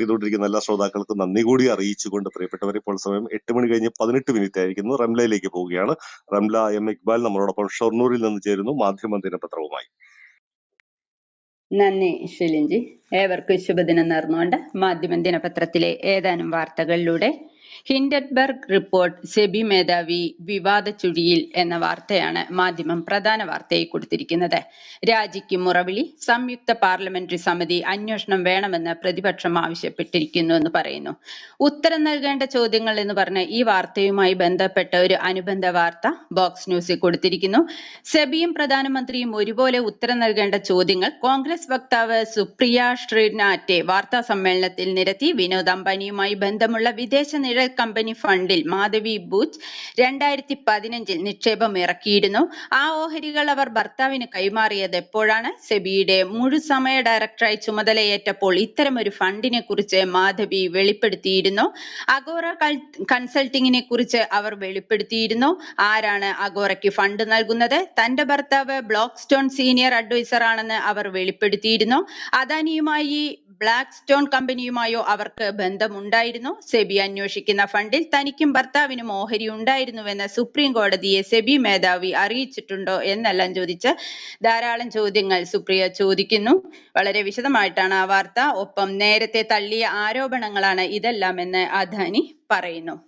Support ചെയ്തുകൊണ്ടിരിക്കുന്ന എല്ലാ ശ്രോതാക്കൾക്കും നന്ദി കൂടി അറിയിച്ചുകൊണ്ട് പ്രിയപ്പെട്ടവർ ഇപ്പോൾ സമയം എട്ട് മണി കഴിഞ്ഞ് പതിനെട്ട് മിനിറ്റ് ആയിരിക്കുന്നു. റംലയിലേക്ക് പോവുകയാണ്. റംല എം ഇക്ബാൽ നമ്മളോടൊപ്പം ഷൊർണൂരിൽ നിന്ന് ചേരുന്നു മാധ്യമ ദിനപത്രവുമായി നന്ദി ഷിലിൻജി. ഏവർക്കും ശുഭദിനം നേർന്നുകൊണ്ട് മാധ്യമ ദിനപത്രത്തിലെ ഏതാനും വാർത്തകളിലൂടെ ഹിൻഡൻബർഗ് റിപ്പോർട്ട് സെബി മേധാവി വിവാദ ചുഴിയിൽ എന്ന വാർത്തയാണ് മാധ്യമം പ്രധാന വാർത്തയായി കൊടുത്തിരിക്കുന്നത്. രാജിക്ക് മുറവിളി സംയുക്ത പാർലമെന്ററി സമിതി അന്വേഷണം വേണമെന്ന് പ്രതിപക്ഷം ആവശ്യപ്പെട്ടിരിക്കുന്നു എന്ന് പറയുന്നു. ഉത്തരം നൽകേണ്ട ചോദ്യങ്ങൾ എന്ന് പറഞ്ഞ ഈ വാർത്തയുമായി ബന്ധപ്പെട്ട ഒരു അനുബന്ധ വാർത്ത ബോക്സ് ന്യൂസിൽ കൊടുത്തിരിക്കുന്നു. സെബിയും പ്രധാനമന്ത്രിയും ഒരുപോലെ ഉത്തരം നൽകേണ്ട ചോദ്യങ്ങൾ കോൺഗ്രസ് വക്താവ് സുപ്രിയ ശ്രീനാറ്റെ വാർത്താ സമ്മേളനത്തിൽ നിരത്തി വിനോദ് അംബാനിയുമായി ബന്ധമുള്ള വിദേശ നിഴൽ കമ്പനി ഫണ്ടിൽ മാധവി ബൂച്ച് രണ്ടായിരത്തി പതിനഞ്ചിൽ നിക്ഷേപം ഇറക്കിയിരുന്നു. ആ ഓഹരികൾ അവർ ഭർത്താവിന് കൈമാറിയത് എപ്പോഴാണ്? സെബിയുടെ മുഴുസമയ ഡയറക്ടറായി ചുമതലയേറ്റപ്പോൾ ഇത്തരമൊരു ഫണ്ടിനെ കുറിച്ച് മാധവി വെളിപ്പെടുത്തിയിരുന്നു. അഗോറ കൺസൾട്ടിങ്ങിനെ കുറിച്ച് അവർ വെളിപ്പെടുത്തിയിരുന്നു. ആരാണ് അഗോറയ്ക്ക് ഫണ്ട് നൽകുന്നത്? തന്റെ ഭർത്താവ് ബ്ലോക്ക് സ്റ്റോൺ സീനിയർ അഡ്വൈസർ ആണെന്ന് അവർ വെളിപ്പെടുത്തിയിരുന്നു. അദാനിയുമായി ബ്ലാക്ക് സ്റ്റോൺ കമ്പനിയുമായോ അവർക്ക് ബന്ധമുണ്ടായിരുന്നു? സെബി അന്വേഷിക്കുന്ന ഫണ്ടിൽ തനിക്കും ഭർത്താവിനും ഓഹരി ഉണ്ടായിരുന്നുവെന്ന് സുപ്രീം കോടതിയെ സെബി മേധാവി അറിയിച്ചിട്ടുണ്ടോ എന്നെല്ലാം ചോദിച്ച് ധാരാളം ചോദ്യങ്ങൾ സുപ്രിയ ചോദിക്കുന്നു. വളരെ വിശദമായിട്ടാണ് ആ വാർത്ത. ഒപ്പം നേരത്തെ തള്ളിയ ആരോപണങ്ങളാണ് ഇതെല്ലാം എന്ന് അദാനി പറയുന്നു.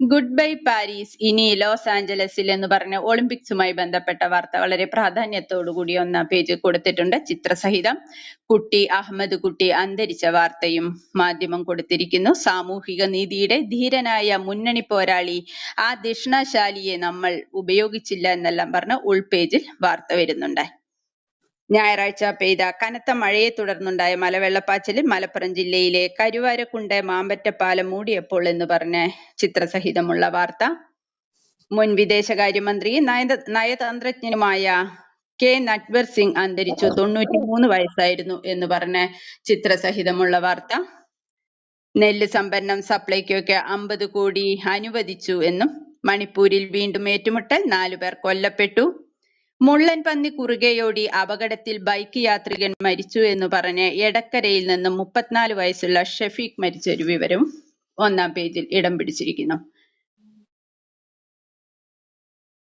ഗുഡ് ബൈ പാരീസ് ഇനി ലോസ് ആഞ്ചലസിൽ എന്ന് പറഞ്ഞ ഒളിമ്പിക്സുമായി ബന്ധപ്പെട്ട വാർത്ത വളരെ പ്രാധാന്യത്തോടു കൂടി ഒന്നാം പേജിൽ കൊടുത്തിട്ടുണ്ട്. ചിത്രസഹിതം കുട്ടി അഹമ്മദ് കുട്ടി അന്തരിച്ച വാർത്തയും മാധ്യമം കൊടുത്തിരിക്കുന്നു. സാമൂഹിക നീതിയുടെ ധീരനായ മുന്നണി പോരാളി ആ ദിഷ്ണശാലിയെ നമ്മൾ ഉപയോഗിച്ചില്ല എന്നെല്ലാം പറഞ്ഞ് ഉൾപേജിൽ വാർത്ത വരുന്നുണ്ട്. ഞായറാഴ്ച പെയ്ത കനത്ത മഴയെ തുടർന്നുണ്ടായ മലവെള്ളപ്പാച്ചിലിൽ മലപ്പുറം ജില്ലയിലെ കരുവാരക്കുണ്ട് മാമ്പറ്റപ്പാലം മൂടിയപ്പോൾ എന്ന് പറഞ്ഞ ചിത്രസഹിതമുള്ള വാർത്ത. മുൻ വിദേശകാര്യമന്ത്രി നയത നയതന്ത്രജ്ഞനുമായ കെ നട്വർ സിംഗ് അന്തരിച്ചു. തൊണ്ണൂറ്റി മൂന്ന് വയസ്സായിരുന്നു എന്ന് പറഞ്ഞ ചിത്രസഹിതമുള്ള വാർത്ത. നെല്ല് സംഭരണം സപ്ലൈക്കൊക്കെ അമ്പത് കോടി അനുവദിച്ചു എന്നും മണിപ്പൂരിൽ വീണ്ടും ഏറ്റുമുട്ടൽ. നാലു പേർ കൊല്ലപ്പെട്ടു. മുള്ളൻ പന്നി കുറുകെയോടി അപകടത്തിൽ ബൈക്ക് യാത്രികൻ മരിച്ചു എന്ന് പറഞ്ഞ് എടക്കരയിൽ നിന്ന് മുപ്പത്തിനാല് വയസ്സുള്ള ഷഫീഖ് മരിച്ച ഒരു വിവരം ഒന്നാം പേജിൽ ഇടം പിടിച്ചിരിക്കുന്നു.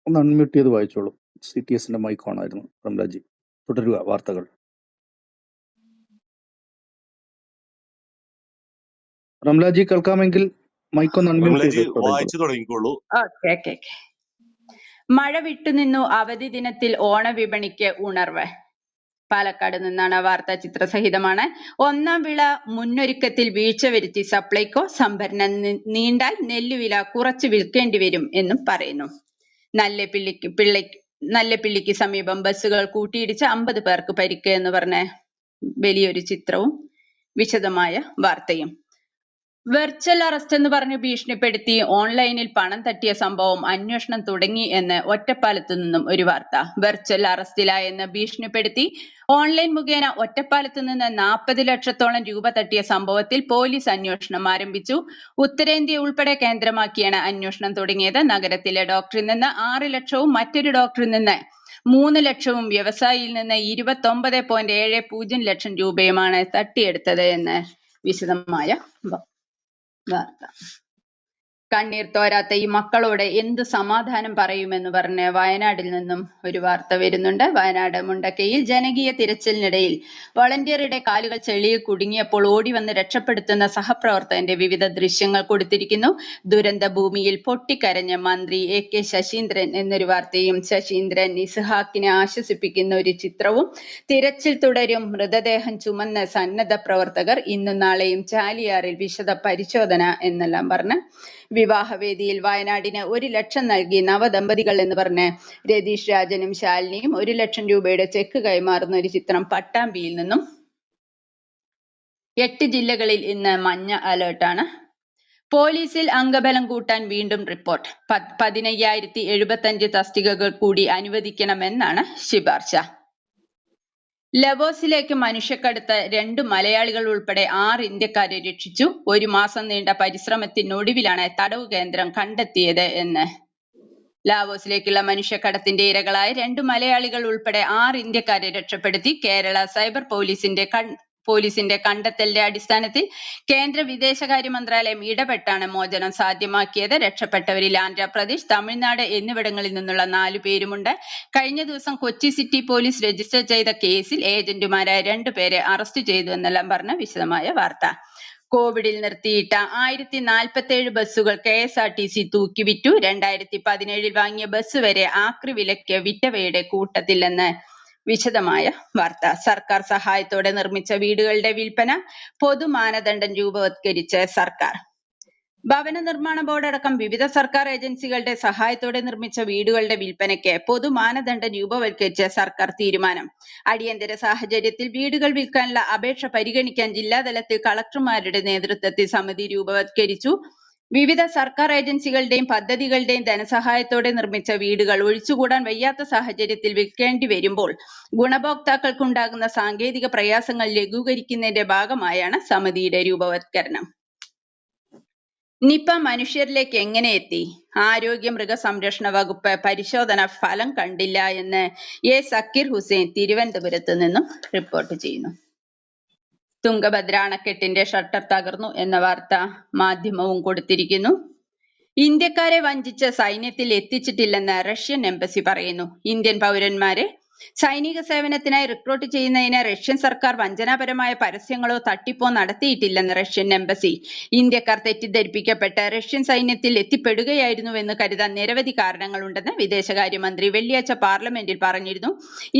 ഒന്ന് അൺമ്യൂട്ട് ചെയ്ത് വായിച്ചോളൂ. സി ടി എസിന്റെ മൈക്ക് ഓൺ ആയിരുന്നു. റംലാജി തുടരുക വാർത്തകൾ. റംലാജി കേൾക്കാമെങ്കിൽ മൈക്ക് ഒന്ന് അൺമ്യൂട്ട് ചെയ്ത്. വായിച്ചു തുടങ്ങിക്കോളൂ. Okay okay okay. മഴ വിട്ടുനിന്നു അവധി ദിനത്തിൽ ഓണവിപണിക്ക് ഉണർവ്. പാലക്കാട് നിന്നാണ് വാർത്ത ചിത്രസഹിതമാണ്. ഒന്നാം വിള മുന്നൊരുക്കത്തിൽ വീഴ്ച വരുത്തി സപ്ലൈകോ സംഭരണം നീണ്ടാൽ നെല്ലുവില കുറച്ച് വിൽക്കേണ്ടി വരും എന്നും പറയുന്നു. നല്ല പിള്ളിക്ക് പിള്ളை നല്ല പിള്ളിക്ക് സമീപം ബസ്സുകൾ കൂട്ടിയിടിച്ച് അമ്പത് പേർക്ക് പരിക്ക് എന്ന് പറഞ്ഞ വലിയൊരു ചിത്രവും വിശദമായ വാർത്തയും. വെർച്വൽ അറസ്റ്റ് എന്ന് പറഞ്ഞ് ഭീഷണിപ്പെടുത്തി ഓൺലൈനിൽ പണം തട്ടിയ സംഭവം അന്വേഷണം തുടങ്ങി എന്ന് ഒറ്റപ്പാലത്തു നിന്നും ഒരു വാർത്ത. വെർച്വൽ അറസ്റ്റിലായെന്ന് ഭീഷണിപ്പെടുത്തി ഓൺലൈൻ മുഖേന ഒറ്റപ്പാലത്തു നിന്ന് നാൽപ്പത് ലക്ഷത്തോളം രൂപ തട്ടിയ സംഭവത്തിൽ പോലീസ് അന്വേഷണം ആരംഭിച്ചു. ഉത്തരേന്ത്യ ഉൾപ്പെടെ കേന്ദ്രമാക്കിയാണ് അന്വേഷണം തുടങ്ങിയത്. നഗരത്തിലെ ഡോക്ടറിൽ നിന്ന് ആറ് ലക്ഷവും മറ്റൊരു ഡോക്ടറിൽ നിന്ന് മൂന്ന് ലക്ഷവും വ്യവസായിയിൽ നിന്ന് ഇരുപത്തൊമ്പത് പോയിന്റ് ഏഴ് പൂജ്യം ലക്ഷം രൂപയുമാണ് തട്ടിയെടുത്തത് എന്ന് വിശദമായ വ- വാർത്ത കണ്ണീർ തോരാത്ത ഈ മക്കളോട് എന്ത് സമാധാനം പറയുമെന്ന് പറഞ്ഞ് വയനാട്ടിൽ നിന്നും ഒരു വാർത്ത വരുന്നുണ്ട്. വയനാട് മുണ്ടക്കയിൽ ജനകീയ തിരച്ചിലിനിടയിൽ വളണ്ടിയറുടെ കാലുകൾ ചെളിയിൽ കുടുങ്ങിയപ്പോൾ ഓടി വന്ന് രക്ഷപ്പെടുത്തുന്ന സഹപ്രവർത്തകന്റെ വിവിധ ദൃശ്യങ്ങൾ കൊടുത്തിരിക്കുന്നു. ദുരന്ത ഭൂമിയിൽ പൊട്ടിക്കരഞ്ഞ മന്ത്രി എ കെ ശശീന്ദ്രൻ എന്നൊരു വാർത്തയും ശശീന്ദ്രൻ ഇസ്ഹാക്കിനെ ആശ്വസിപ്പിക്കുന്ന ഒരു ചിത്രവും തിരച്ചിൽ തുടരും. മൃതദേഹം ചുമന്ന സന്നദ്ധ പ്രവർത്തകർ ഇന്നും നാളെയും ചാലിയാറിൽ വിശദ പരിശോധന എന്നെല്ലാം പറഞ്ഞ് വിവാഹവേദിയിൽ വയനാടിന് ഒരു ലക്ഷം നൽകി നവദമ്പതികൾ എന്ന് പറഞ്ഞ് രതീഷ് രാജനും ശാലിനിയും ഒരു ലക്ഷം രൂപയുടെ ചെക്ക് കൈമാറുന്ന ഒരു ചിത്രം പട്ടാമ്പിയിൽ നിന്നും എട്ട് ജില്ലകളിൽ ഇന്ന് മഞ്ഞ അലേർട്ടാണ്. പോലീസിൽ അംഗബലം കൂട്ടാൻ വീണ്ടും റിപ്പോർട്ട്. പതിനയ്യായിരത്തി എഴുപത്തഞ്ച് തസ്തികകൾ കൂടി അനുവദിക്കണമെന്നാണ് ശുപാർശ. ലവോസിലേക്ക് മനുഷ്യക്കടത്ത് രണ്ട് മലയാളികൾ ഉൾപ്പെടെ ആറ് ഇന്ത്യക്കാരെ രക്ഷിച്ചു. ഒരു മാസം നീണ്ട പരിശ്രമത്തിനൊടുവിലാണ് തടവ് കേന്ദ്രം കണ്ടെത്തിയത് എന്ന്. ലാവോസിലേക്കുള്ള മനുഷ്യക്കടത്തിന്റെ ഇരകളായ രണ്ട് മലയാളികൾ ഉൾപ്പെടെ ആറ് ഇന്ത്യക്കാരെ രക്ഷപ്പെടുത്തി. കേരള സൈബർ പോലീസിന്റെ കൺ പോലീസിന്റെ കണ്ടെത്തലിന്റെ അടിസ്ഥാനത്തിൽ കേന്ദ്ര വിദേശകാര്യ മന്ത്രാലയം ഇടപെട്ടാണ് മോചനം സാധ്യമാക്കിയത്. രക്ഷപ്പെട്ടവരിൽ ആന്ധ്രാപ്രദേശ് തമിഴ്നാട് എന്നിവിടങ്ങളിൽ നിന്നുള്ള നാലു പേരുമുണ്ട്. കഴിഞ്ഞ ദിവസം കൊച്ചി സിറ്റി പോലീസ് രജിസ്റ്റർ ചെയ്ത കേസിൽ ഏജന്റുമാരായ രണ്ടുപേരെ അറസ്റ്റ് ചെയ്തു എന്നെല്ലാം പറഞ്ഞ വിശദമായ വാർത്ത. കോവിഡിൽ നിർത്തിയിട്ട ആയിരത്തി നാൽപ്പത്തേഴ് ബസ്സുകൾ K S R T C തൂക്കിവിറ്റു. രണ്ടായിരത്തി പതിനേഴിൽ വാങ്ങിയ ബസ് വരെ ആക്രി വിലയ്ക്ക് വിറ്റവയുടെ കൂട്ടത്തിലെന്ന് വിശദമായ വാർത്ത. സർക്കാർ സഹായത്തോടെ നിർമ്മിച്ച വീടുകളുടെ വിൽപ്പന പൊതു മാനദണ്ഡം രൂപവത്കരിച്ച് സർക്കാർ. ഭവന നിർമ്മാണ ബോർഡ് അടക്കം വിവിധ സർക്കാർ ഏജൻസികളുടെ സഹായത്തോടെ നിർമ്മിച്ച വീടുകളുടെ വിൽപ്പനയ്ക്ക് പൊതു മാനദണ്ഡം രൂപവത്കരിച്ച സർക്കാർ തീരുമാനം. അടിയന്തര സാഹചര്യത്തിൽ വീടുകൾ വിൽക്കാനുള്ള അപേക്ഷ പരിഗണിക്കാൻ ജില്ലാതലത്തിൽ കളക്ടർമാരുടെ നേതൃത്വത്തിൽ സമിതി രൂപവത്കരിച്ചു. വിവിധ സർക്കാർ ഏജൻസികളുടെയും പദ്ധതികളുടെയും ധനസഹായത്തോടെ നിർമ്മിച്ച വീടുകൾ ഒഴിച്ചുകൂടാൻ വയ്യാത്ത സാഹചര്യത്തിൽ വിൽക്കേണ്ടി വരുമ്പോൾ ഗുണഭോക്താക്കൾക്കുണ്ടാകുന്ന സാങ്കേതിക പ്രയാസങ്ങൾ ലഘൂകരിക്കുന്നതിന്റെ ഭാഗമായാണ് സമിതിയുടെ രൂപവത്കരണം. നിപ മനുഷ്യരിലേക്ക് എങ്ങനെ എത്തി? ആരോഗ്യ മൃഗസംരക്ഷണ വകുപ്പ് പരിശോധന ഫലം കണ്ടില്ല എന്ന് എ സക്കീർ ഹുസൈൻ തിരുവനന്തപുരത്ത് നിന്നും റിപ്പോർട്ട് ചെയ്യുന്നു. തുങ്കഭദ്ര അണക്കെട്ടിന്റെ ഷട്ടർ തകർന്നു എന്ന വാർത്ത മാധ്യമവും കൊടുത്തിരിക്കുന്നു. ഇന്ത്യക്കാരെ വഞ്ചിച്ച സൈന്യത്തിൽ എത്തിച്ചിട്ടില്ലെന്ന് റഷ്യൻ എംബസി പറയുന്നു. ഇന്ത്യൻ പൗരന്മാരെ സൈനിക സേവനത്തിനായി റിക്രൂട്ട് ചെയ്യുന്നതിന് റഷ്യൻ സർക്കാർ വഞ്ചനാപരമായ പരസ്യങ്ങളോ തട്ടിപ്പോ നടത്തിയിട്ടില്ലെന്ന് റഷ്യൻ എംബസി ഇന്ത്യക്കാർ തെറ്റിദ്ധരിപ്പിക്കപ്പെട്ട് റഷ്യൻ സൈന്യത്തിൽ എത്തിപ്പെടുകയായിരുന്നുവെന്ന് കരുതാൻ നിരവധി കാരണങ്ങളുണ്ടെന്ന് വിദേശകാര്യമന്ത്രി വെള്ളിയാഴ്ച പാർലമെന്റിൽ പറഞ്ഞിരുന്നു.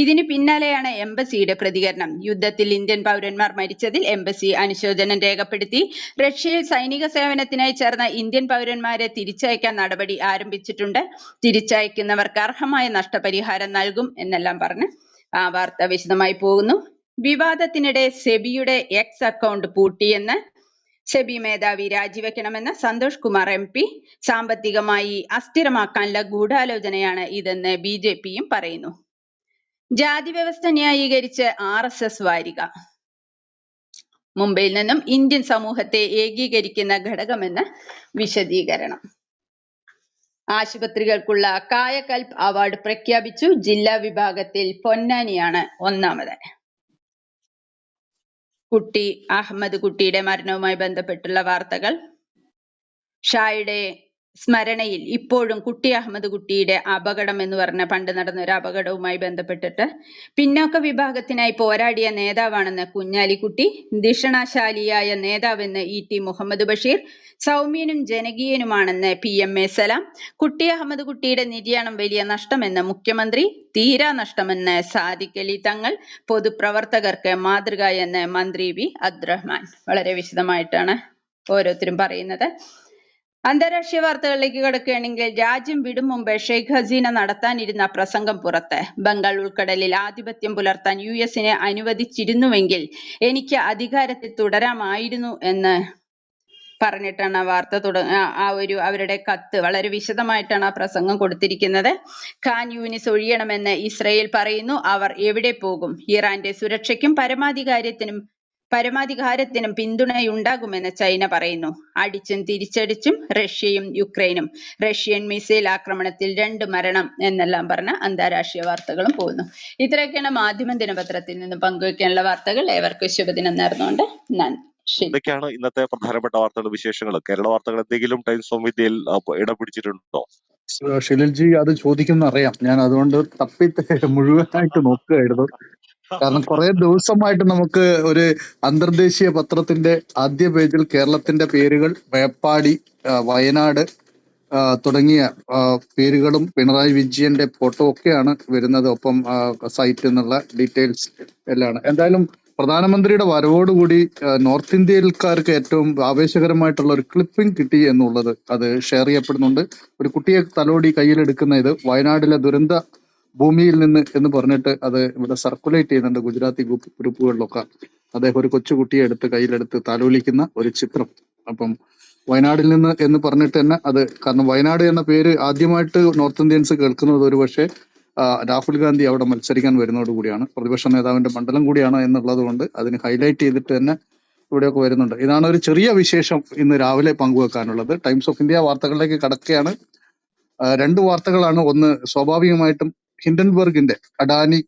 ഇതിന് പിന്നാലെയാണ് എംബസിയുടെ പ്രതികരണം. യുദ്ധത്തിൽ ഇന്ത്യൻ പൗരന്മാർ മരിച്ചതിൽ എംബസി അനുശോചനം രേഖപ്പെടുത്തി. റഷ്യയിൽ സൈനിക സേവനത്തിനായി ചേർന്ന ഇന്ത്യൻ പൗരന്മാരെ തിരിച്ചയക്കാൻ നടപടി ആരംഭിച്ചിട്ടുണ്ട്. തിരിച്ചയക്കുന്നവർക്ക് അർഹമായ നഷ്ടപരിഹാരം നൽകും എന്നെല്ലാം പറഞ്ഞ് ആ വാർത്ത വിശദമായി പോകുന്നു. വിവാദത്തിനിടെ സെബിയുടെ എക്സ് അക്കൗണ്ട് പൂട്ടിയെന്ന് സെബി മേധാവി രാജിവെക്കണമെന്ന് സന്തോഷ് കുമാർ എം പി സാമ്പത്തികമായി അസ്ഥിരമാക്കാനുള്ള ഗൂഢാലോചനയാണ് ഇതെന്ന് ബി ജെ പിയും പറയുന്നു. ജാതി വ്യവസ്ഥ ന്യായീകരിച്ച് ആർ എസ് എസ് വാരിക. മുംബൈയിൽ നിന്നും ഇന്ത്യൻ സമൂഹത്തെ ഏകീകരിക്കുന്ന ഘടകമെന്ന് വിശദീകരണം. ആശുപത്രികൾക്കുള്ള കായകൽപ് അവാർഡ് പ്രഖ്യാപിച്ചു ജില്ലാ വിഭാഗത്തിൽ പൊന്നാനിയാണ് ഒന്നാമത്. കുട്ടി അഹമ്മദ് കുട്ടിയുടെ മരണവുമായി ബന്ധപ്പെട്ടുള്ള വാർത്തകൾ. ഷായുടെ സ്മരണയിൽ ഇപ്പോഴും കുട്ടി അഹമ്മദ് കുട്ടിയുടെ അപകടം എന്ന് പറഞ്ഞ പണ്ട് നടന്ന ഒരു അപകടവുമായി ബന്ധപ്പെട്ടിട്ട് പിന്നോക്ക വിഭാഗത്തിനായി പോരാടിയ നേതാവാണെന്ന് കുഞ്ഞാലിക്കുട്ടി ദിഷണശാലിയായ നേതാവെന്ന് ഇ ടി മുഹമ്മദ് ബഷീർ സൗമ്യനും ജനകീയനുമാണെന്ന് P M A Salam Kutty Ahammed കുട്ടിയുടെ നിര്യാണം വലിയ നഷ്ടമെന്ന് മുഖ്യമന്ത്രി തീരാ നഷ്ടമെന്ന് സാദിഖ് അലി തങ്ങൾ പൊതുപ്രവർത്തകർക്ക് മാതൃക എന്ന് മന്ത്രി വി അബ്ദുറഹ്മാൻ. വളരെ വിശദമായിട്ടാണ് ഓരോരുത്തരും പറയുന്നത്. അന്താരാഷ്ട്രീയ വാർത്തകളിലേക്ക് കടക്കുകയാണെങ്കിൽ രാജ്യം വിടും മുമ്പ് ഷെയ്ഖ് ഹസീന നടത്താനിരുന്ന പ്രസംഗം പുറത്ത്. ബംഗാൾ ഉൾക്കടലിൽ ആധിപത്യം പുലർത്താൻ യു എസിനെ അനുവദിച്ചിരുന്നുവെങ്കിൽ എനിക്ക് അധികാരത്തിൽ തുടരാമായിരുന്നു എന്ന് പറഞ്ഞിട്ടാണ് ആ വാർത്ത തുട ആ- ആ ഒരു അവരുടെ കത്ത്. വളരെ വിശദമായിട്ടാണ് ആ പ്രസംഗം കൊടുത്തിരിക്കുന്നത്. ഖാൻ യൂനിസ് ഒഴിയണമെന്ന് ഇസ്രയേൽ പറയുന്നു. അവർ എവിടെ പോകും? ഇറാന്റെ സുരക്ഷയ്ക്കും പരമാധികാരത്തിനും പരമാധികാരത്തിനും പിന്തുണയുണ്ടാകുമെന്ന് ചൈന പറയുന്നു. അടിച്ചും തിരിച്ചടിച്ചും റഷ്യയും യുക്രൈനും. റഷ്യൻ മിസൈൽ ആക്രമണത്തിൽ രണ്ട് മരണം എന്നെല്ലാം പറഞ്ഞ അന്താരാഷ്ട്ര വാർത്തകളും പോകുന്നു. ഇത്രയൊക്കെയാണ് മാധ്യമ ദിനപത്രത്തിൽ നിന്ന് പങ്കുവയ്ക്കാനുള്ള വാർത്തകൾ. ഏവർക്കും ശുഭദിനം നേർന്നുകൊണ്ട് നന്ദി. ഇതൊക്കെയാണ് ഇന്നത്തെ പ്രധാനപ്പെട്ട വാർത്തകൾ വിശേഷങ്ങൾ. കേരള വാർത്തകൾ എന്തെങ്കിലും ടൈംസ് ഓഫ് ഇന്ത്യയിൽ ഇടം പിടിച്ചിട്ടുണ്ടോ ഷിലിൽജി അത് ചോദിക്കുന്ന അറിയാം ഞാൻ അതുകൊണ്ട് തപ്പി മുഴുവനായിട്ട് നോക്കുകയായിരുന്നു. കാരണം കുറെ ദിവസമായിട്ട് നമുക്ക് ഒരു അന്തർദേശീയ പത്രത്തിന്റെ ആദ്യ പേജിൽ കേരളത്തിന്റെ പേരുകൾ മേപ്പാടി വയനാട് തുടങ്ങിയ പേരുകളും പിണറായി വിജയന്റെ ഫോട്ടോ ഒക്കെയാണ് വരുന്നത്. ഒപ്പം സൈറ്റിൽ സൈറ്റ് എന്നുള്ള ഡീറ്റെയിൽസ് എല്ലാം എന്തായാലും പ്രധാനമന്ത്രിയുടെ വരവോടുകൂടി നോർത്ത് ഇന്ത്യയിൽക്കാർക്ക് ഏറ്റവും ആവേശകരമായിട്ടുള്ള ഒരു ക്ലിപ്പിംഗ് കിട്ടി എന്നുള്ളത് അത് ഷെയർ ചെയ്യപ്പെടുന്നുണ്ട്. ഒരു കുട്ടിയെ തലോടി കയ്യിലെടുക്കുന്ന ഇത് വയനാടിലെ ദുരന്ത ഭൂമിയിൽ നിന്ന് എന്ന് പറഞ്ഞിട്ട് അത് ഇവിടെ സർക്കുലേറ്റ് ചെയ്യുന്നുണ്ട് ഗുജറാത്തി ഗ്രൂപ്പ് ഗ്രൂപ്പുകളിലൊക്കെ അദ്ദേഹം ഒരു കൊച്ചുകുട്ടിയെ എടുത്ത് കയ്യിലെടുത്ത് താലോലിക്കുന്ന ഒരു ചിത്രം. അപ്പം വയനാടിൽ നിന്ന് എന്ന് പറഞ്ഞിട്ട് തന്നെ അത് കാരണം വയനാട് എന്ന പേര് ആദ്യമായിട്ട് നോർത്ത് ഇന്ത്യൻസ് കേൾക്കുന്നത് ഒരു പക്ഷേ രാഹുൽ ഗാന്ധി അവിടെ മത്സരിക്കാൻ വരുന്നതോട് കൂടിയാണ്. പ്രതിപക്ഷ നേതാവിന്റെ മണ്ഡലം കൂടിയാണ് എന്നുള്ളത് കൊണ്ട് അതിന് ഹൈലൈറ്റ് ചെയ്തിട്ട് തന്നെ ഇവിടെയൊക്കെ വരുന്നുണ്ട്. ഇതാണ് ഒരു ചെറിയ വിശേഷം ഇന്ന് രാവിലെ പങ്കുവെക്കാനുള്ളത്. ടൈംസ് ഓഫ് ഇന്ത്യ വാർത്തകളിലേക്ക് കടക്കുകയാണ്. രണ്ട് വാർത്തകളാണ് ഒന്ന് സ്വാഭാവികമായിട്ടും ഹിൻഡൻബർഗിന്റെ അഡാനി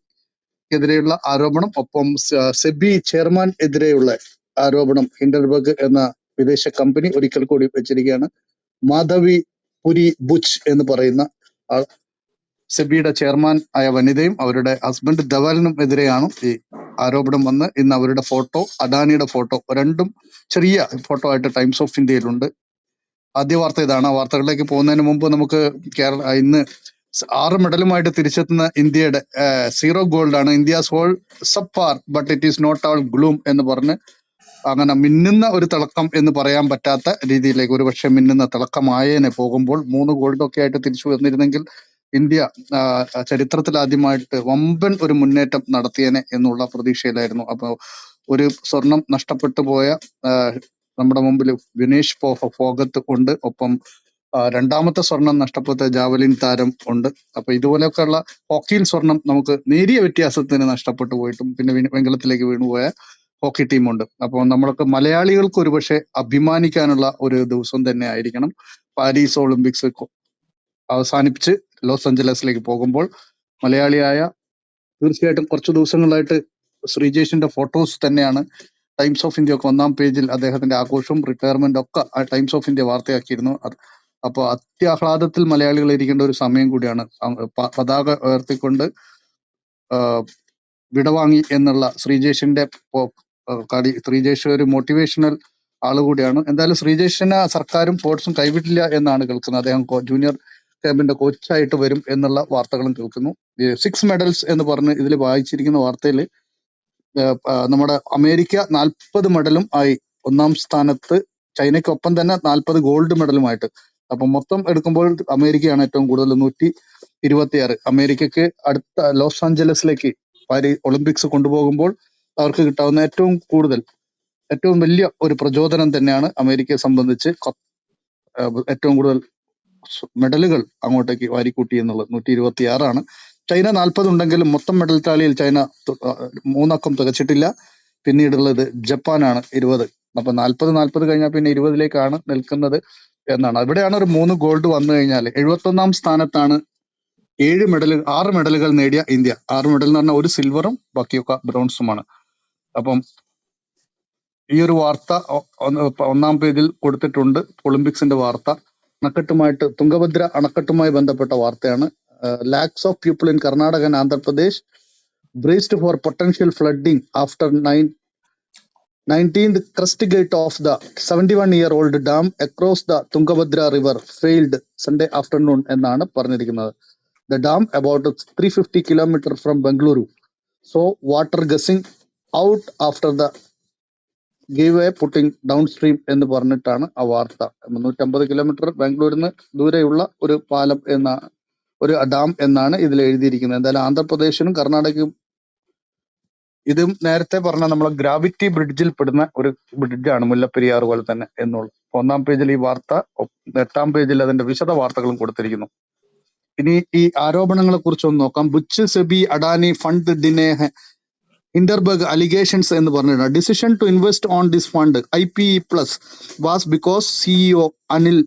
എതിരെയുള്ള ആരോപണം ഒപ്പം സെബി ചെയർമാൻ എതിരെയുള്ള ആരോപണം ഹിൻഡൻബർഗ് എന്ന വിദേശ കമ്പനി ഒരിക്കൽ കൂടി വെച്ചിരിക്കുകയാണ്. മാധവി പുരി ബുച്ച് എന്ന് പറയുന്ന സെബിയുടെ ചെയർമാൻ ആയ വനിതയും അവരുടെ ഹസ്ബൻഡ് ധവാലിനും എതിരെയാണ് ഈ ആരോപണം വന്ന്. ഇന്ന് അവരുടെ ഫോട്ടോ അദാനിയുടെ ഫോട്ടോ രണ്ടും ചെറിയ ഫോട്ടോ ആയിട്ട് ടൈംസ് ഓഫ് ഇന്ത്യയിലുണ്ട്. ആദ്യ വാർത്ത ഇതാണ്. വാർത്തകളിലേക്ക് പോകുന്നതിന് മുമ്പ് നമുക്ക് കേരള ഇന്ന് ആറ് മെഡലുമായിട്ട് തിരിച്ചെത്തുന്ന ഇന്ത്യയുടെ സീറോ ഗോൾഡ് ആണ് India's haul sub par but it is not all gloom എന്ന് പറഞ്ഞ് അങ്ങനെ മിന്നുന്ന ഒരു തിളക്കം എന്ന് പറയാൻ പറ്റാത്ത രീതിയിലേക്ക് ഒരു പക്ഷെ മിന്നുന്ന തിളക്കമായേനെ പോകുമ്പോൾ മൂന്ന് ഗോൾഡൊക്കെ ആയിട്ട് തിരിച്ചു വന്നിരുന്നെങ്കിൽ ഇന്ത്യ ചരിത്രത്തിൽ ആദ്യമായിട്ട് വമ്പൻ ഒരു മുന്നേറ്റം നടത്തിയേനെ എന്നുള്ള പ്രതീക്ഷയിലായിരുന്നു. അപ്പോൾ ഒരു സ്വർണം നഷ്ടപ്പെട്ടു പോയ നമ്മുടെ മുമ്പിൽ വിനേഷ് ഫോഗത്ത് ഉണ്ട്. ഒപ്പം രണ്ടാമത്തെ സ്വർണം നഷ്ടപ്പെട്ട ജാവലിൻ താരം ഉണ്ട്. അപ്പൊ ഇതുപോലെയൊക്കെയുള്ള ഹോക്കിയിൽ സ്വർണം നമുക്ക് നേരിയ വ്യത്യാസത്തിന് നഷ്ടപ്പെട്ടു പോയിട്ടും പിന്നെ വെങ്കലത്തിലേക്ക് വീണുപോയ ഹോക്കി ടീമുണ്ട്. അപ്പോൾ നമ്മൾക്ക് മലയാളികൾക്ക് ഒരുപക്ഷെ അഭിമാനിക്കാനുള്ള ഒരു ദിവസം തന്നെ ആയിരിക്കണം. പാരീസ് ഒളിമ്പിക്സ് അവസാനിപ്പിച്ച് ലോസ് ആഞ്ചലസിലേക്ക് പോകുമ്പോൾ മലയാളിയായ തീർച്ചയായിട്ടും കുറച്ച് ദിവസങ്ങളായിട്ട് ശ്രീജേഷിന്റെ ഫോട്ടോസ് തന്നെയാണ് ടൈംസ് ഓഫ് ഇന്ത്യ ഒക്കെ ഒന്നാം പേജിൽ അദ്ദേഹത്തിന്റെ ആഘോഷവും റിട്ടയർമെന്റ് ഒക്കെ ടൈംസ് ഓഫ് ഇന്ത്യ വാർത്തയാക്കിയിരുന്നു. അത് അപ്പൊ അത്യാഹ്ലാദത്തിൽ മലയാളികൾ ഇരിക്കേണ്ട ഒരു സമയം കൂടിയാണ്. പതാക ഉയർത്തിക്കൊണ്ട് വിടവാങ്ങി എന്നുള്ള ശ്രീജേഷിന്റെ കടി ശ്രീജേഷ് ഒരു മോട്ടിവേഷണൽ ആൾ കൂടിയാണ്. എന്തായാലും ശ്രീജേഷിന് സർക്കാരും സ്പോർട്സും കൈവിട്ടില്ല എന്നാണ് കേൾക്കുന്നത്. അദ്ദേഹം ജൂനിയർ ക്യാമ്പിന്റെ കോച്ചായിട്ട് വരും എന്നുള്ള വാർത്തകളും കേൾക്കുന്നു. സിക്സ് മെഡൽസ് എന്ന് പറഞ്ഞ് ഇതിൽ വായിച്ചിരിക്കുന്ന വാർത്തയിൽ നമ്മുടെ അമേരിക്ക നാൽപ്പത് മെഡലും ആയി. ഒന്നാം സ്ഥാനത്ത് ചൈനയ്ക്കൊപ്പം തന്നെ നാൽപ്പത് ഗോൾഡ് മെഡലുമായിട്ട് അപ്പൊ മൊത്തം എടുക്കുമ്പോൾ അമേരിക്കയാണ് ഏറ്റവും കൂടുതൽ നൂറ്റി ഇരുപത്തിയാറ് അമേരിക്കക്ക് അടുത്ത ലോസ് ആഞ്ചലസിലേക്ക് പാരി ഒളിമ്പിക്സ് കൊണ്ടുപോകുമ്പോൾ അവർക്ക് കിട്ടാവുന്ന ഏറ്റവും കൂടുതൽ ഏറ്റവും വലിയ ഒരു പ്രചോദനം തന്നെയാണ് അമേരിക്കയെ സംബന്ധിച്ച് ഏറ്റവും കൂടുതൽ മെഡലുകൾ അങ്ങോട്ടേക്ക് വാരിക്കൂട്ടി എന്നുള്ളത് നൂറ്റി ഇരുപത്തി ആറാണ് ചൈന നാൽപ്പത് ഉണ്ടെങ്കിലും മൊത്തം മെഡൽ താളിയിൽ ചൈന മൂന്നക്കം തികച്ചിട്ടില്ല. പിന്നീടുള്ളത് ജപ്പാനാണ് ഇരുപത്. അപ്പൊ നാൽപ്പത് നാൽപ്പത് കഴിഞ്ഞാൽ പിന്നെ ഇരുപതിലേക്കാണ് നിൽക്കുന്നത്. എന്നാണ്. ഇവിടെയാണ് ഒരു മൂന്ന് ഗോൾഡ് വന്നു കഴിഞ്ഞാൽ എഴുപത്തി ഒന്നാം സ്ഥാനത്താണ് ഏഴ് മെഡൽ ആറ് മെഡലുകൾ നേടിയ ഇന്ത്യ. ആറ് മെഡൽ എന്ന് പറഞ്ഞാൽ ഒരു സിൽവറും ബാക്കിയൊക്കെ ബ്രോൺസുമാണ് അപ്പം ഈ ഒരു വാർത്ത ഒന്നാം പേജിൽ കൊടുത്തിട്ടുണ്ട്. ഒളിമ്പിക്സിന്റെ വാർത്ത. അണക്കെട്ടുമായിട്ട് തുങ്കഭദ്ര അണക്കെട്ടുമായി ബന്ധപ്പെട്ട വാർത്തയാണ്. Lakhs of people in Karnataka Andhra Pradesh braced for potential flooding after nine nineteenth crest gate of the seventy one year old dam across the Tungabhadra river failed Sunday afternoon എന്നാണ് പറഞ്ഞിരിക്കുന്നത്. The dam about three fifty kilometer from Bengaluru so water gushing out after the give a putting down stream എന്ന് പറഞ്ഞിട്ടാണ് ആ വാർത്ത. മുന്നൂറ്റമ്പത് kilometre ബാംഗ്ലൂരിൽ ദൂരെയുള്ള ഒരു പാലം എന്ന ഒരു ഡാം എന്നാണ് ഇതിൽ എഴുതിയിരിക്കുന്നത്. എന്തായാലും ആന്ധ്രാപ്രദേശിനും കർണാടകയും ഇതും നേരത്തെ പറഞ്ഞ നമ്മളെ ഗ്രാവിറ്റി ബ്രിഡ്ജിൽ പെടുന്ന ഒരു ബ്രിഡ്ജാണ് മുല്ലപ്പെരിയാർ പോലെ തന്നെ എന്നുള്ളത് ഒന്നാം പേജിൽ ഈ വാർത്ത എട്ടാം പേജിൽ അതിന്റെ വിശദ വാർത്തകളും കൊടുത്തിരിക്കുന്നു. ഇനി ഈ ആരോപണങ്ങളെ കുറിച്ച് ഒന്ന് നോക്കാം. Buch SEBI Adani fund deny Hindenburg allegations എന്ന് പറഞ്ഞിട്ടുണ്ട്. Decision to invest on this fund I P E plus was because CEO Anil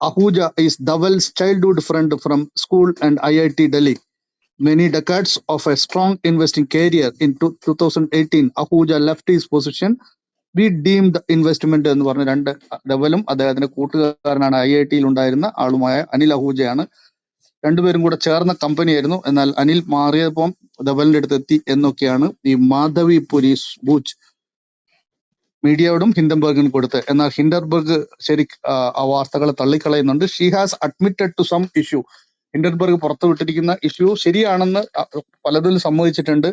Ahuja is Dhaval's childhood friend from school and I I T Delhi many decades of a strong investing career in 2018 ahuja left his position. We deemed the investment എന്ന് പറഞ്ഞ രണ്ട് ലെവലും അദ്ദേഹത്തിന്റെ കൂട്ടുകാരനാണ് I I ടിയിൽ ഉണ്ടായിരുന്ന ആളുമായ അനിൽ അഹൂജയാണ്. രണ്ടുപേരും കൂടെ ചേർന്ന കമ്പനിയായിരുന്നു എന്നാൽ അനിൽ മാറിയപ്പം ധവലിന്റെ അടുത്ത് എത്തി എന്നൊക്കെയാണ് ഈ മാധവി പുരീസ് ബൂച്ച് മീഡിയയോടും ഹിൻഡൻബർഗിനും കൊടുത്ത് എന്നാൽ ഹിൻഡൻബർഗ് ശരി ആ വാർത്തകളെ തള്ളിക്കളയുന്നുണ്ട്. She has admitted to some issue Hindenburg പുറത്തുവിട്ടിരിക്കുന്ന issue ശരിയാണെന്ന് പലതിൽ സമ്മതിച്ചിട്ടുണ്ട്.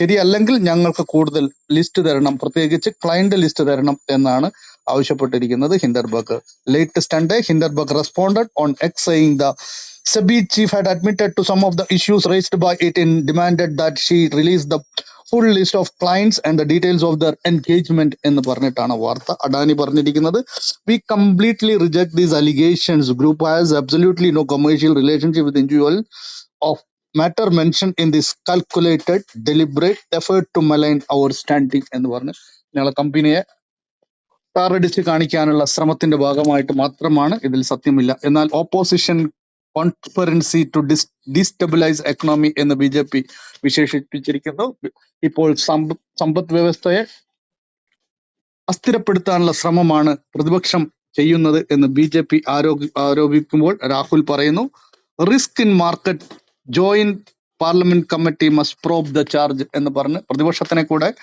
ശരിയല്ലെങ്കിൽ ഞങ്ങൾക്ക് കൂടുതൽ ലിസ്റ്റ് തരണം പ്രത്യേകിച്ച് ക്ലയന്റ് ലിസ്റ്റ് തരണം എന്നാണ് ആവശ്യപ്പെട്ടിരിക്കുന്നത് Hindenburg latest Sunday Hindenburg responded on X saying the SEBI chief had admitted to some of the issues raised by it and demanded that she release the full list of clients and the details of their engagement എന്ന് പറഞ്ഞിട്ടാണ് വാർത്ത. അഡാനി പറഞ്ഞിരിക്കുന്നത് we completely reject these allegations group has absolutely no commercial relationship with individual of matter mention in this calculated deliberate effort to malign our standing എന്ന് പറഞ്ഞ് ഞങ്ങളെ കമ്പനിയെ ടാറടിച്ച് കാണിക്കാനുള്ള ശ്രമത്തിന്റെ ഭാഗമായിട്ട് മാത്രമാണ് ഇതിൽ സത്യമില്ല. എന്നാൽ opposition conspiracy to dis destabilise economy എന്ന് ബി ജെ പി വിശേഷിപ്പിച്ചിരിക്കുന്നു. ഇപ്പോൾ സമ്പ- സമ്പദ് വ്യവസ്ഥയെ അസ്ഥിരപ്പെടുത്താനുള്ള ശ്രമമാണ് പ്രതിപക്ഷം ചെയ്യുന്നത് എന്ന് ബി ജെ പി ആരോപിക്കുമ്പോൾ രാഹുൽ പറയുന്നു. Risk in market joint parliament committee must probe the charge എന്ന് പറഞ്ഞ് പ്രതിപക്ഷത്തിനെ കൂടെ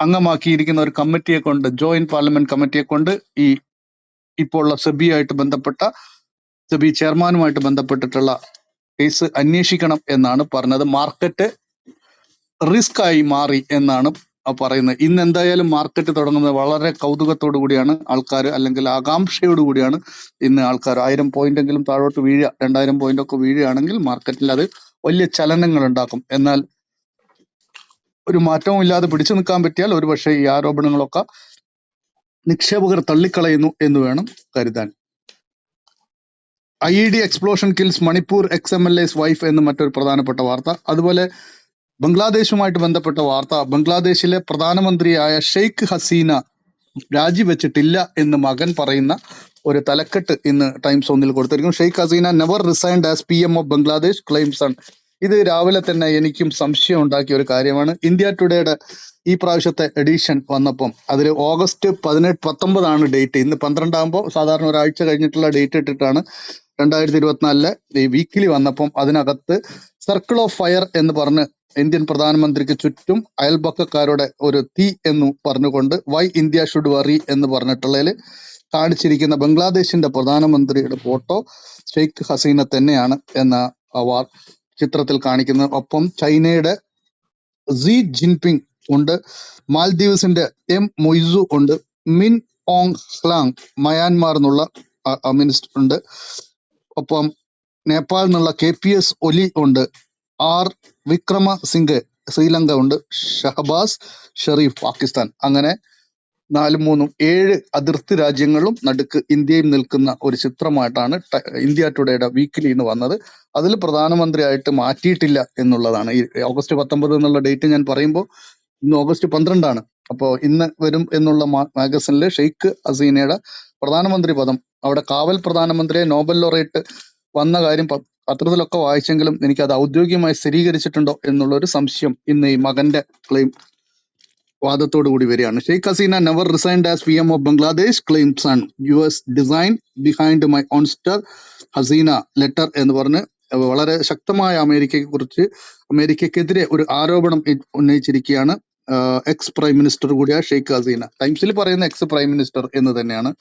അംഗമാക്കിയിരിക്കുന്ന ഒരു കമ്മിറ്റിയെ കൊണ്ട് ജോയിന്റ് പാർലമെന്റ് കമ്മിറ്റിയെ കൊണ്ട് ഈ ഇപ്പോൾ ഉള്ള സെബിയായിട്ട് ബന്ധപ്പെട്ട സെബി ചെയർമാനുമായിട്ട് ബന്ധപ്പെട്ടിട്ടുള്ള കേസ് അന്വേഷിക്കണം എന്നാണ് പറഞ്ഞത്. മാർക്കറ്റ് റിസ്ക് ആയി മാറി എന്നാണ് പറയുന്നത്. ഇന്ന് എന്തായാലും മാർക്കറ്റ് തുടങ്ങുന്നത് വളരെ കൗതുകത്തോടു കൂടിയാണ്. ആൾക്കാർ അല്ലെങ്കിൽ ആകാംക്ഷയോടു കൂടിയാണ് ഇന്ന് ആൾക്കാർ. ആയിരം പോയിന്റ് എങ്കിലും താഴോട്ട് വീഴുക രണ്ടായിരം പോയിന്റ് ഒക്കെ വീഴുകയാണെങ്കിൽ മാർക്കറ്റിൽ അത് വലിയ ചലനങ്ങൾ ഉണ്ടാക്കും. എന്നാൽ ഒരു മാറ്റവും ഇല്ലാതെ പിടിച്ചു നിൽക്കാൻ പറ്റിയാൽ ഒരുപക്ഷെ ഈ ആരോപണങ്ങളൊക്കെ നിക്ഷേപകർ തള്ളിക്കളയുന്നു എന്ന് വേണം കരുതാൻ. I E D explosion kills Manipur ex M L S wife എന്ന് മറ്റൊരു പ്രധാനപ്പെട്ട വാർത്ത. അതുപോലെ ബംഗ്ലാദേശുമായിട്ട് ബന്ധപ്പെട്ട വാർത്ത ബംഗ്ലാദേശിലെ പ്രധാനമന്ത്രിയായ ഷെയ്ഖ് ഹസീന രാജിവെച്ചിട്ടില്ല എന്ന് മകൻ പറയുന്ന ഒരു തലക്കെട്ട് ഇന്ന് ടൈംസ് ഒന്നിൽ കൊടുത്തിരിക്കുന്നു. Sheikh Hasina never resigned as P M of Bangladesh claims ആണ് ഇത് രാവിലെ തന്നെ എനിക്കും സംശയം ഉണ്ടാക്കിയ ഒരു കാര്യമാണ്. ഇന്ത്യ ടുഡേയുടെ ഈ പ്രാവശ്യത്തെ എഡിഷൻ വന്നപ്പം അതിൽ ഓഗസ്റ്റ് പതിനെട്ട് പത്തൊമ്പതാണ് ഡേറ്റ്. ഇന്ന് പന്ത്രണ്ടാകുമ്പോൾ സാധാരണ ഒരാഴ്ച കഴിഞ്ഞിട്ടുള്ള ഡേറ്റ് ഇട്ടിട്ടാണ് രണ്ടായിരത്തി ഇരുപത്തിനാലിലെ ഈ വീക്കിലി വന്നപ്പം അതിനകത്ത് സർക്കിൾ ഓഫ് ഫയർ എന്ന് പറഞ്ഞ് ഇന്ത്യൻ പ്രധാനമന്ത്രിക്ക് ചുറ്റും അയൽപക്കക്കാരുടെ ഒരു തീ എന്ന് പറഞ്ഞുകൊണ്ട് വൈ ഇന്ത്യ ഷുഡ് വറി എന്ന് പറഞ്ഞിട്ടുള്ളതിൽ കാണിച്ചിരിക്കുന്ന ബംഗ്ലാദേശിന്റെ പ്രധാനമന്ത്രിയുടെ ഫോട്ടോ ഷെയ്ഖ് ഹസീന തന്നെയാണ് എന്ന വാർ ചിത്രത്തിൽ കാണിക്കുന്നത്. ഒപ്പം ചൈനയുടെ സി ജിൻപിങ് ഉണ്ട് മാൽദീവ്സിന്റെ എം മൊയ്സു ഉണ്ട് മിൻ ഓങ് ഹ്ലാങ് മയാൻമാർ എന്നുള്ള മിനിസ്റ്റർ ഉണ്ട്. ഒപ്പം നേപ്പാൾ നിന്നുള്ള കെ പി എസ് ഒലി ഉണ്ട്. ആർ. വിക്രമ സിംഗ് ശ്രീലങ്ക ഉണ്ട്. ഷഹബാസ് ഷെറീഫ് പാകിസ്ഥാൻ. അങ്ങനെ നാലും മൂന്നും ഏഴ് അതിർത്തി രാജ്യങ്ങളും നടുക്ക് ഇന്ത്യയും നിൽക്കുന്ന ഒരു ചിത്രമായിട്ടാണ് ഇന്ത്യ ടുഡേയുടെ വീക്കിലി ഇന്ന് വന്നത്. അതിൽ പ്രധാനമന്ത്രിയായിട്ട് മാറ്റിയിട്ടില്ല എന്നുള്ളതാണ്. ഈ ഓഗസ്റ്റ് പത്തൊമ്പത് എന്നുള്ള ഡേറ്റ് ഞാൻ പറയുമ്പോൾ ഇന്ന് ഓഗസ്റ്റ് പന്ത്രണ്ടാണ്. അപ്പോൾ ഇന്ന് വരും എന്നുള്ള മാഗസിനിൽ ഷെയ്ഖ് ഹസീനയുടെ പ്രധാനമന്ത്രി പദം. അവിടെ കാവൽ പ്രധാനമന്ത്രിയെ നോബൽ ലോറേറ്റ് വന്ന കാര്യം പത്രത്തിലൊക്കെ വായിച്ചെങ്കിലും എനിക്ക് അത് ഔദ്യോഗികമായി സ്ഥിരീകരിച്ചിട്ടുണ്ടോ എന്നുള്ള ഒരു സംശയം ഇന്ന് ഈ മകന്റെ ക്ലെയിം വാദത്തോടു കൂടി വരികയാണ്. Sheikh Hasina never resigned as P M of Bangladesh claims ആണ് U S design behind my ouster Hasina letter എന്ന് പറഞ്ഞ് വളരെ ശക്തമായ അമേരിക്കയെ കുറിച്ച് അമേരിക്കക്കെതിരെ ഒരു ആരോപണം ഉന്നയിച്ചിരിക്കുകയാണ്. എക്സ് പ്രൈം മിനിസ്റ്റർ കൂടിയ ഷെയ്ഖ് ഹസീന. ടൈംസിൽ പറയുന്ന എക്സ് പ്രൈം മിനിസ്റ്റർ എന്ന് തന്നെയാണ്.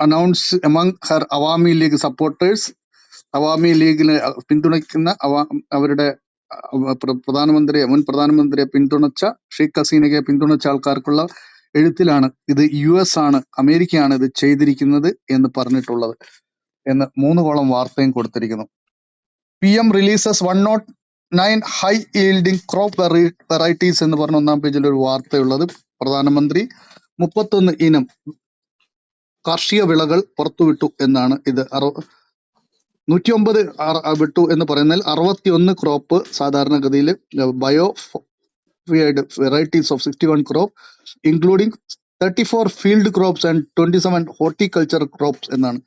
Announce among her Awami League supporters Awami ലീഗിനെ പിന്തുണയ്ക്കുന്ന അവരുടെ പ്രധാനമന്ത്രിയെ മുൻ പ്രധാനമന്ത്രിയെ പിന്തുണച്ച ഷെയ്ഖ് ഹസീനയെ പിന്തുണച്ച ആൾക്കാർക്കുള്ള എഴുത്തിലാണ് ഇത് യു എസ് ആണ് അമേരിക്കയാണ് ഇത് ചെയ്തിരിക്കുന്നത് എന്ന് പറഞ്ഞിട്ടുള്ളത്. എന്ന് മൂന്ന് കോളം വാർത്തയും കൊടുത്തിരിക്കുന്നു. P M releases one not nine high yielding crop varieties എന്ന് പറഞ്ഞ ഒന്നാം പേജിൽ ഒരു വാർത്തയുള്ളത്. പ്രധാനമന്ത്രി മുപ്പത്തൊന്ന് ഇനം കാർഷിക വിളകൾ പുറത്തുവിട്ടു എന്നാണ് ഇത്. അറു നൂറ്റി ഒമ്പത് വിട്ടു എന്ന് പറയുന്നതിൽ അറുപത്തിയൊന്ന് ക്രോപ്പ് സാധാരണഗതിയിൽ bio varieties of sixty one crop including thirty four field crops and twenty seven horticulture crops എന്നാണ്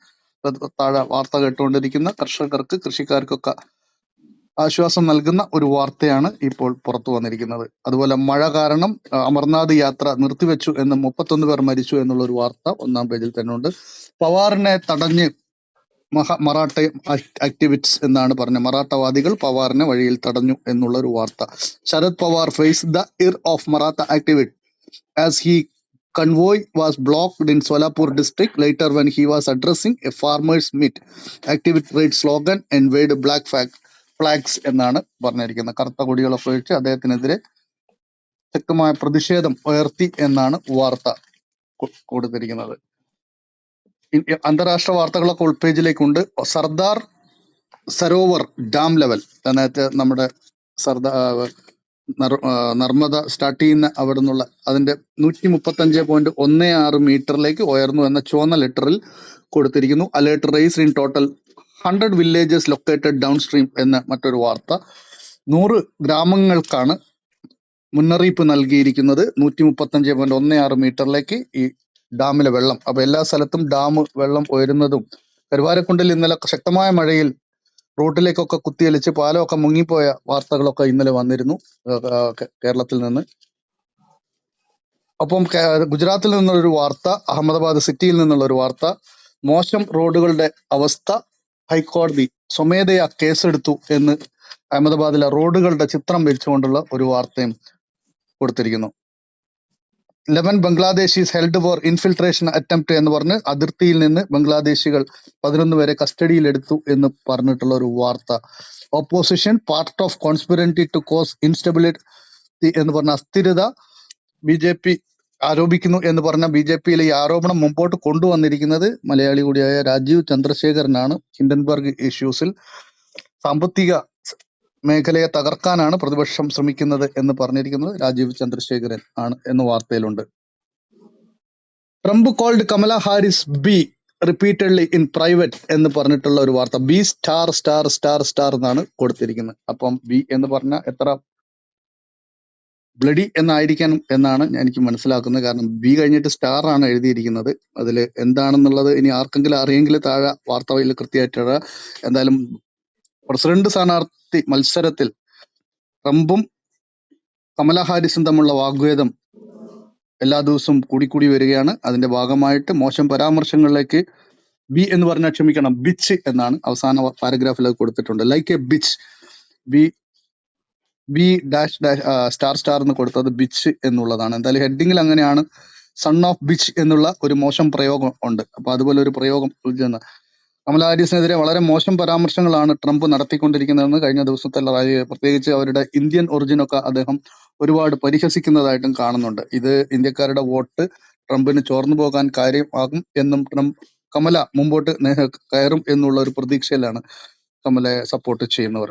താഴെ വാർത്ത കേട്ടുകൊണ്ടിരിക്കുന്ന കർഷകർക്ക് കൃഷിക്കാർക്കൊക്കെ ആശ്വാസം നൽകുന്ന ഒരു വാർത്തയാണ് ഇപ്പോൾ പുറത്തു വന്നിരിക്കുന്നത്. അതുപോലെ മഴ കാരണം അമർനാഥ് യാത്ര നിർത്തിവെച്ചു എന്ന് മുപ്പത്തൊന്ന് പേർ മരിച്ചു എന്നുള്ള ഒരു വാർത്ത ഒന്നാം പേജിൽ തന്നെ ഉണ്ട് പവാറിനെ തടഞ്ഞ് മഹ മറാഠ ആക്ടിവിറ്റ്സ് എന്നാണ് പറഞ്ഞത് മറാഠവാദികൾ പവാറിനെ വഴിയിൽ തടഞ്ഞു എന്നുള്ള ഒരു വാർത്ത. Sharad Pawar faces the ire of Maratha activist as he convoy was blocked in Solapur district later when he was addressing a farmer's meet. Activist rate slogan and waved black flag. Flags എന്നാണ് പറഞ്ഞിരിക്കുന്നത്. കറുത്ത കൊടികളൊക്കെ വെച്ച് അദ്ദേഹത്തിനെതിരെ ശക്തമായ പ്രതിഷേധം ഉയർത്തി എന്നാണ് വാർത്ത കൊടുത്തിരിക്കുന്നത്. അന്താരാഷ്ട്ര വാർത്തകളൊക്കെ ഉൾപേജിലേക്കുണ്ട് സർദാർ സരോവർ ഡാം ലെവൽ നേരത്തെ നമ്മുടെ സർദാർ നർമ്മദ സ്റ്റാർട്ട് ചെയ്യുന്ന അവിടെ നിന്നുള്ള അതിന്റെ നൂറ്റി മുപ്പത്തി അഞ്ച് പോയിന്റ് ഒന്ന് ആറ് മീറ്ററിലേക്ക് ഉയർന്നു എന്ന ചുവന്ന ലെറ്ററിൽ കൊടുത്തിരിക്കുന്നു. Alert raised in total hundred villages located down stream എന്ന മറ്റൊരു വാർത്ത. നൂറ് ഗ്രാമങ്ങൾക്കാണ് മുന്നറിയിപ്പ് നൽകിയിരിക്കുന്നത്. നൂറ്റി മുപ്പത്തി അഞ്ച് പോയിന്റ് ഒന്ന് ആറ് മീറ്ററിലേക്ക് ഈ ഡാമിലെ വെള്ളം. അപ്പൊ എല്ലാ സ്ഥലത്തും ഡാം വെള്ളം ഉയരുന്നതും കരുവാരക്കുണ്ടിൽ ഇന്നലെ ശക്തമായ മഴയിൽ റോട്ടിലേക്കൊക്കെ കുത്തിയലിച്ച് പാലമൊക്കെ മുങ്ങിപ്പോയ വാർത്തകളൊക്കെ ഇന്നലെ വന്നിരുന്നു കേരളത്തിൽ നിന്ന്. ഒപ്പം ഗുജറാത്തിൽ നിന്നുള്ള ഒരു വാർത്ത അഹമ്മദാബാദ് സിറ്റിയിൽ നിന്നുള്ള ഒരു വാർത്ത. മോശം റോഡുകളുടെ അവസ്ഥ ഹൈക്കോടതി സ്വമേധയാ കേസെടുത്തു എന്ന് അഹമ്മദാബാദിലെ റോഡുകളുടെ ചിത്രം വെച്ചുകൊണ്ടുള്ള ഒരു വാർത്തയും കൊടുത്തിരിക്കുന്നു. Eleven Bangladeshis held for infiltration attempt എന്ന് പറഞ്ഞ് അതിർത്തിയിൽ നിന്ന് ബംഗ്ലാദേശികൾ പതിനൊന്ന് പേരെ കസ്റ്റഡിയിൽ എടുത്തു എന്ന് പറഞ്ഞിട്ടുള്ള ഒരു വാർത്ത. Opposition part of conspiracy to cause instability എന്ന് പറഞ്ഞ അസ്ഥിരത ബി ജെ പി ആരോപിക്കുന്നു എന്ന് പറഞ്ഞ ബി ജെ പിയിലെ ഈ ആരോപണം മുമ്പോട്ട് കൊണ്ടുവന്നിരിക്കുന്നത് മലയാളി കൂടിയായ രാജീവ് ചന്ദ്രശേഖരനാണ്. ഹിൻഡൻബർഗ് ഇഷ്യൂസിൽ സാമ്പത്തിക മേഖലയെ തകർക്കാനാണ് പ്രതിപക്ഷം ശ്രമിക്കുന്നത് എന്ന് പറഞ്ഞിരിക്കുന്നത് രാജീവ് ചന്ദ്രശേഖരൻ ആണ് എന്ന് വാർത്തയിലുണ്ട്. Trump called Kamala Harris B repeatedly in private എന്ന് പറഞ്ഞിട്ടുള്ള ഒരു വാർത്ത. B star star star star എന്നാണ് കൊടുത്തിരിക്കുന്നത്. അപ്പം ബി എന്ന് പറഞ്ഞ എത്ര ബ്ലഡി എന്നായിരിക്കണം എന്നാണ് എനിക്ക് മനസ്സിലാക്കുന്നത്. കാരണം ബി കഴിഞ്ഞിട്ട് സ്റ്റാർ ആണ് എഴുതിയിരിക്കുന്നത്. അതിൽ എന്താണെന്നുള്ളത് ഇനി ആർക്കെങ്കിലും അറിയെങ്കിൽ താഴെ വാർത്തയിൽ കൃത്യമായിട്ട് എന്തായാലും പ്രസിഡന്റ് സ്ഥാനാർത്ഥി മത്സരത്തിൽ ട്രംപും കമല ഹാരിസും തമ്മിലുള്ള വാഗ്വേദം എല്ലാ ദിവസവും കൂടിക്കൂടി വരികയാണ്. അതിന്റെ ഭാഗമായിട്ട് മോശം പരാമർശങ്ങളിലേക്ക് ബി എന്ന് പറഞ്ഞാൽ ക്ഷമിക്കണം ബിച്ച് എന്നാണ് അവസാന പാരഗ്രാഫിൽ അത് കൊടുത്തിട്ടുണ്ട്. Like a bitch. B B dash dash star star എന്ന് കൊടുത്തത് ബിച്ച് എന്നുള്ളതാണ്. എന്തായാലും ഹെഡിങ്ങിൽ അങ്ങനെയാണ് സൺ ഓഫ് ബിച്ച് എന്നുള്ള ഒരു മോശം പ്രയോഗം ഉണ്ട്. അപ്പൊ അതുപോലെ ഒരു പ്രയോഗം ഉൾച്ചെന്ന് കമലാ ഹാരിസിനെതിരെ വളരെ മോശം പരാമർശങ്ങളാണ് ട്രംപ് നടത്തിക്കൊണ്ടിരിക്കുന്നതെന്ന് കഴിഞ്ഞ ദിവസത്തെ പ്രത്യേകിച്ച് അവരുടെ ഇന്ത്യൻ ഒറിജിനൊക്കെ അദ്ദേഹം ഒരുപാട് പരിഹസിക്കുന്നതായിട്ടും കാണുന്നുണ്ട്. ഇത് ഇന്ത്യക്കാരുടെ വോട്ട് ട്രംപിന് ചോർന്നു പോകാൻ കാര്യമാകും എന്നും ട്രംപ് കമല മുമ്പോട്ട് കയറും എന്നുള്ള ഒരു പ്രതീക്ഷയിലാണ് കമലയെ സപ്പോർട്ട് ചെയ്യുന്നവർ.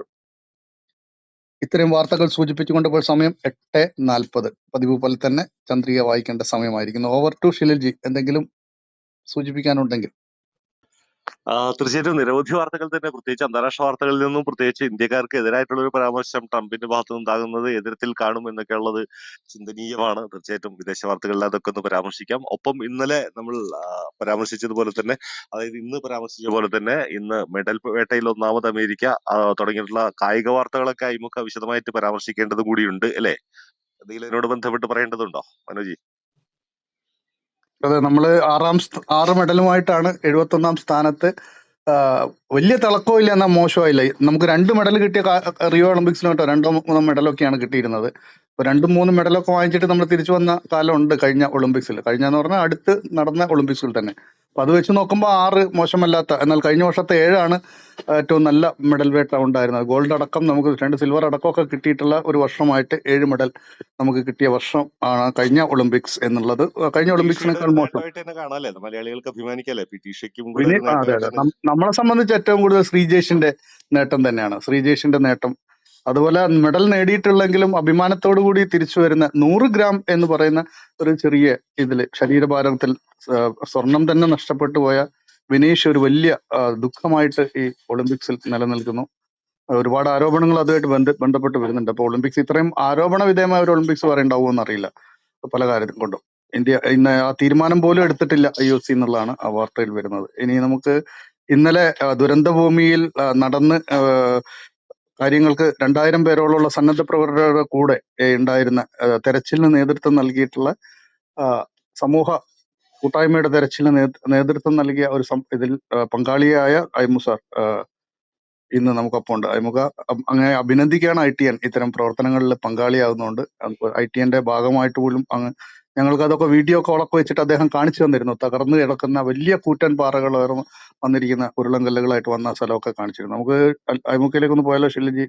ഇത്തരം വാർത്തകൾ സൂചിപ്പിച്ചുകൊണ്ടപ്പോൾ സമയം എട്ട് നാൽപ്പത്. പതിവ് പോലെ തന്നെ ചന്ദ്രിക വായിക്കേണ്ട സമയമായിരിക്കുന്നു. ഓവർ ടു ഷിലിൽജി എന്തെങ്കിലും സൂചിപ്പിക്കാനുണ്ടെങ്കിൽ. തീർച്ചയായിട്ടും നിരവധി വാർത്തകൾ തന്നെ. പ്രത്യേകിച്ച് അന്താരാഷ്ട്ര വാർത്തകളിൽ നിന്നും പ്രത്യേകിച്ച് ഇന്ത്യക്കാർക്ക് എതിരായിട്ടുള്ള ഒരു പരാമർശം ട്രംപിന്റെ ഭാഗത്ത് നിന്നുണ്ടാകുന്നത് എതിരത്തിൽ കാണും എന്നൊക്കെ ഉള്ളത് ചിന്തനീയമാണ്. തീർച്ചയായിട്ടും വിദേശ വാർത്തകളിൽ അതൊക്കെ ഒന്ന് പരാമർശിക്കാം. ഒപ്പം ഇന്നലെ നമ്മൾ പരാമർശിച്ചതുപോലെ തന്നെ അതായത് ഇന്ന് പരാമർശിച്ച പോലെ തന്നെ ഇന്ന് മെഡൽ വേട്ടയിൽ ഒന്നാമത് അമേരിക്ക തുടങ്ങിയിട്ടുള്ള കായിക വാർത്തകളൊക്കെ അയിമുഖ വിശദമായിട്ട് പരാമർശിക്കേണ്ടത് കൂടിയുണ്ട് അല്ലേ? എന്തെങ്കിലും ഇതിനോട് ബന്ധപ്പെട്ട് പറയേണ്ടതുണ്ടോ മനോജി? അതെ നമ്മൾ ആറാം ആറ് മെഡലുമായിട്ടാണ് എഴുപത്തി ഒന്നാം സ്ഥാനത്ത് വലിയ തിളക്കവും ഇല്ല എന്നാൽ മോശമായില്ല നമുക്ക് രണ്ട് മെഡൽ കിട്ടിയ റിയോ ഒളിമ്പിക്സിന് കേട്ടോ രണ്ടോ മൂന്നോ മെഡലൊക്കെയാണ് കിട്ടിയിരുന്നത്. ഇപ്പൊ രണ്ടും മൂന്നും മെഡലൊക്കെ വാങ്ങിച്ചിട്ട് നമ്മൾ തിരിച്ചു വന്ന കാലമുണ്ട് കഴിഞ്ഞ ഒളിമ്പിക്സിൽ കഴിഞ്ഞ എന്ന് പറഞ്ഞാൽ അടുത്ത് നടന്ന ഒളിമ്പിക്സിൽ തന്നെ. അപ്പൊ അത് വെച്ച് നോക്കുമ്പോൾ ആറ് മോശമല്ലാത്ത എന്നാൽ കഴിഞ്ഞ വർഷത്തെ ഏഴാണ് ഏറ്റവും നല്ല മെഡൽ വേട്ട ഉണ്ടായിരുന്നത്. ഗോൾഡ് അടക്കം നമുക്ക് രണ്ട് സിൽവർ അടക്കമൊക്കെ കിട്ടിയിട്ടുള്ള ഒരു വർഷമായിട്ട് ഏഴ് മെഡൽ നമുക്ക് കിട്ടിയ വർഷം ആണ് കഴിഞ്ഞ ഒളിമ്പിക്സ് എന്നുള്ളത്. കഴിഞ്ഞ ഒളിമ്പിക്സിനേക്കാൾ മോശം. പിന്നെ അതെ അതെ. നമ്മളെ സംബന്ധിച്ച് ഏറ്റവും കൂടുതൽ ശ്രീജേഷിന്റെ നേട്ടം തന്നെയാണ്. ശ്രീജേഷിന്റെ നേട്ടം അതുപോലെ മെഡൽ നേടിയിട്ടുള്ളെങ്കിലും അഭിമാനത്തോടു കൂടി തിരിച്ചു വരുന്ന നൂറ് ഗ്രാം എന്ന് പറയുന്ന ഒരു ചെറിയ ഇതിൽ ശരീരഭാരത്തിൽ സ്വർണം തന്നെ നഷ്ടപ്പെട്ടു പോയ വിനീഷ് ഒരു വലിയ ദുഃഖമായിട്ട് ഈ ഒളിമ്പിക്സിൽ നിലനിൽക്കുന്നു. ഒരുപാട് ആരോപണങ്ങൾ അതുമായിട്ട് ബന്ധ ബന്ധപ്പെട്ട് വരുന്നുണ്ട്. അപ്പൊ ഒളിമ്പിക്സ് ഇത്രയും ആരോപണ വിധേയമായ ഒരു ഒളിമ്പിക്സ് ഉണ്ടാവുമോ എന്നറിയില്ല. പല കാര്യം കൊണ്ടും. ഇന്ത്യ ഇന്ന് ആ തീരുമാനം പോലും എടുത്തിട്ടില്ല ഐ ഒ സി എന്നുള്ളതാണ് ആ വാർത്തയിൽ വരുന്നത്. ഇനി നമുക്ക് ഇന്നലെ ദുരന്തഭൂമിയിൽ നടന്ന് കാര്യങ്ങൾക്ക് രണ്ടായിരം പേരോളമുള്ള സന്നദ്ധ പ്രവർത്തകരുടെ കൂടെ ഉണ്ടായിരുന്ന തെരച്ചിലിന് നേതൃത്വം നൽകിയിട്ടുള്ള സമൂഹ കൂട്ടായ്മയുടെ തെരച്ചിലിന് നേതൃത്വം നൽകിയ ഒരു ഇതിൽ പങ്കാളിയായ അയ്മു സാർ ഇന്ന് നമുക്കൊപ്പം ഉണ്ട് അയ്മുഖ അങ്ങനെ അഭിനന്ദിക്കുകയാണ് ഐ ടി എൻ. ഇത്തരം പ്രവർത്തനങ്ങളിൽ പങ്കാളിയാകുന്നുണ്ട് ഐ ടി എന്റെ ഭാഗമായിട്ട് പോലും അങ്ങ് ഞങ്ങൾക്ക് അതൊക്കെ വീഡിയോ കോളൊക്കെ വെച്ചിട്ട് അദ്ദേഹം കാണിച്ചു തന്നിരുന്നു. തകർന്നു കിടക്കുന്ന വലിയ കൂറ്റൻ പാറകൾ വന്നിരിക്കുന്ന വന്നിരിക്കുന്ന ഉരുളങ്കല്ലുകളായിട്ട് വന്ന സ്ഥലമൊക്കെ കാണിച്ചിരുന്നു. നമുക്ക് അൽ- ഒന്ന് പോയാലോ ഷില്ലിജി